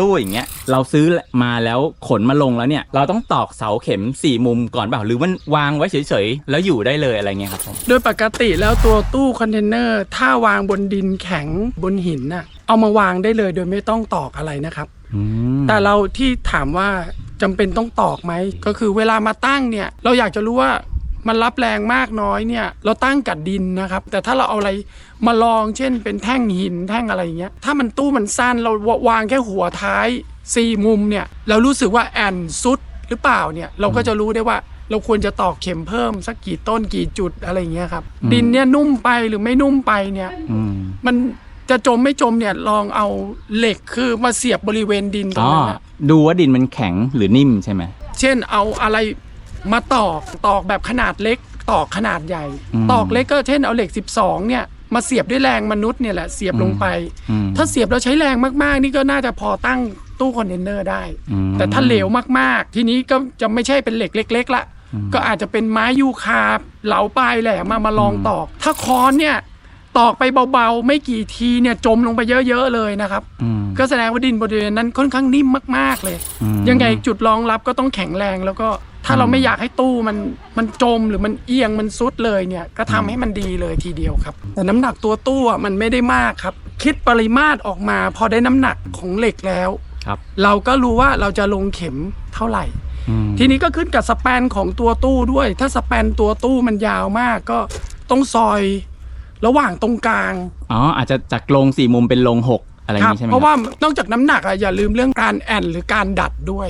ตู้อย่างเงี้ยเราซื้อมาแล้วขนมาลงแล้วเนี่ย เราต้องตอกเสาเข็มสี่มุมก่อนเปล่าหรือมันวางไว้เฉยๆ แล้วอยู่ได้เลยอะไรเงี้ยครับผมโดยปกติแล้วตัวตู้คอนเทนเนอร์ถ้าวางบนดินแข็งบนหินน่ะเอามาวางได้เลยโดยไม่ต้องตอกอะไรนะครับอืมแต่เราที่ถามว่าจำเป็นต้องตอกไหมก็คือเวลามาตั้งเนี่ย เราอยากจะรู้ว่า มันรับแรงมากน้อยเนี่ยเราตั้งกับดินนะครับ แต่ถ้าเราเอาอะไรมาลองเช่น เป็นแท่งหินแท่งอะไรอย่างเงี้ยถ้ามันตู้มันสั้นเราวางแค่หัวท้ายสี่มุมเนี่ยเรารู้สึกว่าแอนซุดหรือเปล่าเนี่ยเราก็จะรู้ได้ว่าเราควรจะตอกเข็มเพิ่มสักกี่ต้นกี่จุดอะไรอย่างเงี้ยครับ ดินเนี่ยนุ่มไปหรือไม่นุ่มไปเนี่ยอืมมันจะจมไม่จมเนี่ยลองเอาเหล็กคือมาเสียบบริเวณดินตรอ๋งอนั้นนะดูว่าดินมันแข็งหรือนิ่มใช่ไหมเช่นเอาอะไร มาตอกตอกแบบขนาดเล็ก ตอกขนาดใหญ่อืมตอกเล็กก็เช่นเอาเหล็ก 12 เนี่ยมาเสียบด้วยแรงมนุษย์เนี่ยแหละเสียบลงไปอืมถ้าเสียบแล้วใช้แรงมากๆ นี่ก็น่าจะพอตั้งตู้คอนเทนเนอร์ได้อืมแต่ถ้าเหลวมากๆ ทีนี้ก็จะไม่ใช่เป็นเหล็กเล็ก ๆละก็อาจจะเป็นไม้ยูคาเหลาปลายแหลมมามาลองตอก ถ้าค้อนเนี่ยตอกไปเบาๆ ไม่กี่ทีเนี่ยจมลงไปเยอะๆเลยนะครับอืมก็แสดงว่าดินบริเวณนั้นค่อนข้างนิ่มมากๆเลยอืมยังไงจุดรองรับก็ต้องแข็งแรงแล้วก็ ถ้าเราไม่อยากให้ตู้มันมันจมหรือมันเอียงมันซุดเลยเนี่ยก็ทำให้มันดีเลยทีเดียวครับ แต่น้ำหนักตัวตู้อะมันไม่ได้มากครับ คิดปริมาตรออกมาพอได้น้ำหนักของเหล็กแล้วครับ เราก็รู้ว่าเราจะลงเข็มเท่าไหร่อืมทีนี้ก็ขึ้นกับสแปนของตัวตู้ด้วย ถ้าสแปนตัวตู้มันยาวมากก็ต้องซอยระหว่างตรงกลางอ๋ออาจจะจากลงสี่มุมเป็นลงหกอะไรอย่างนี้ใช่ไหมเพราะคบว่านอกจากน้ำหนักอะอย่าลืมเรื่องการแอนหรือการดัดด้วย